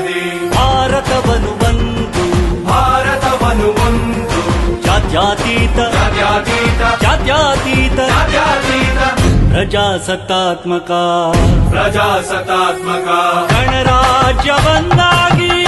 ಸಮಾಜವಾದಿ ಭಾರತವನ್ನು ಒಂದು ಭಾರತವನ್ನು ಒಂದು ಜಾತ್ಯತೀತ. ಜಾತ್ಯತೀತ. ಜಾತ್ಯತೀತ. ಜಾತ್ಯತೀತ. ಪ್ರಜಾಸತ್ತಾತ್ಮಕ. ಪ್ರಜಾಸತ್ತಾತ್ಮಕ. ಗಣರಾಜ್ಯವನ್ನಾಗಿ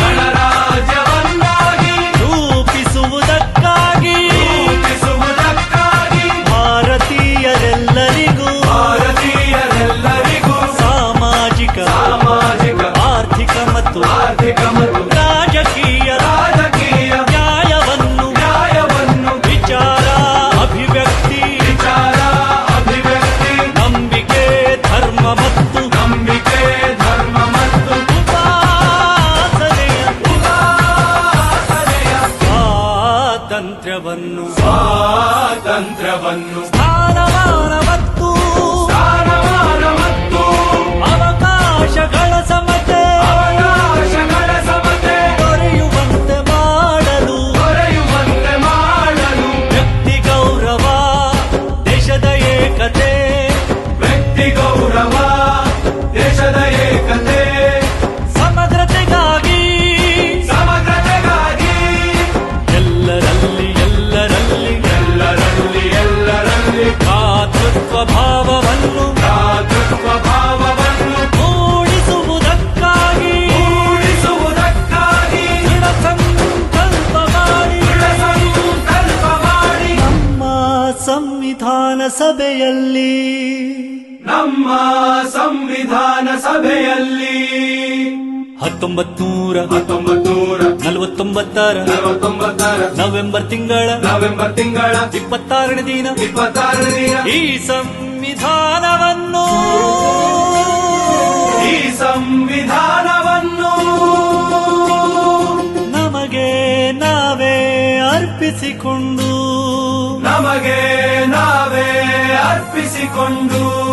ಸ್ವಾತಂತ್ರ್ಯವನ್ನು ಸ್ವಾತಂತ್ರ್ಯವನ್ನು ಸ್ಥಾನಮಾನ ಭಾವವನ್ನು ಭ್ರಾತೃತ್ವ ಭಾವವನ್ನು ಮೂಡಿಸುವುದಕ್ಕಾಗಿ ಮೂಡಿಸುವುದಕ್ಕಾಗಿ ದೃಢ ಸಂಕಲ್ಪ ಮಾಡಿ ದೃಢ ಸಂಕಲ್ಪ ಮಾಡಿ ನಮ್ಮ ಸಂವಿಧಾನ ಸಭೆಯಲ್ಲಿ ನಮ್ಮ ಸಂವಿಧಾನ ಸಭೆಯಲ್ಲಿ ಹತ್ತೊಂಬತ್ ನೂರ ಹತ್ತೊಂಬತ್ತು ನೂರ ನಲವತ್ತೊಂಬತ್ತರ. ನಲವತ್ತೊಂಬತ್ತರ. ನವೆಂಬರ್ ತಿಂಗಳ. ನವೆಂಬರ್ ತಿಂಗಳ. ಇಪ್ಪತ್ತಾರನೇ ದಿನ. ಇಪ್ಪತ್ತಾರನೇ ದಿನ. ಈ ಸಂವಿಧಾನವನ್ನು. ಈ ಸಂವಿಧಾನವನ್ನು. ನಮಗೆ ನಾವೇ ಅರ್ಪಿಸಿಕೊಂಡು. ನಮಗೆ ನಾವೇ ಅರ್ಪಿಸಿಕೊಂಡು.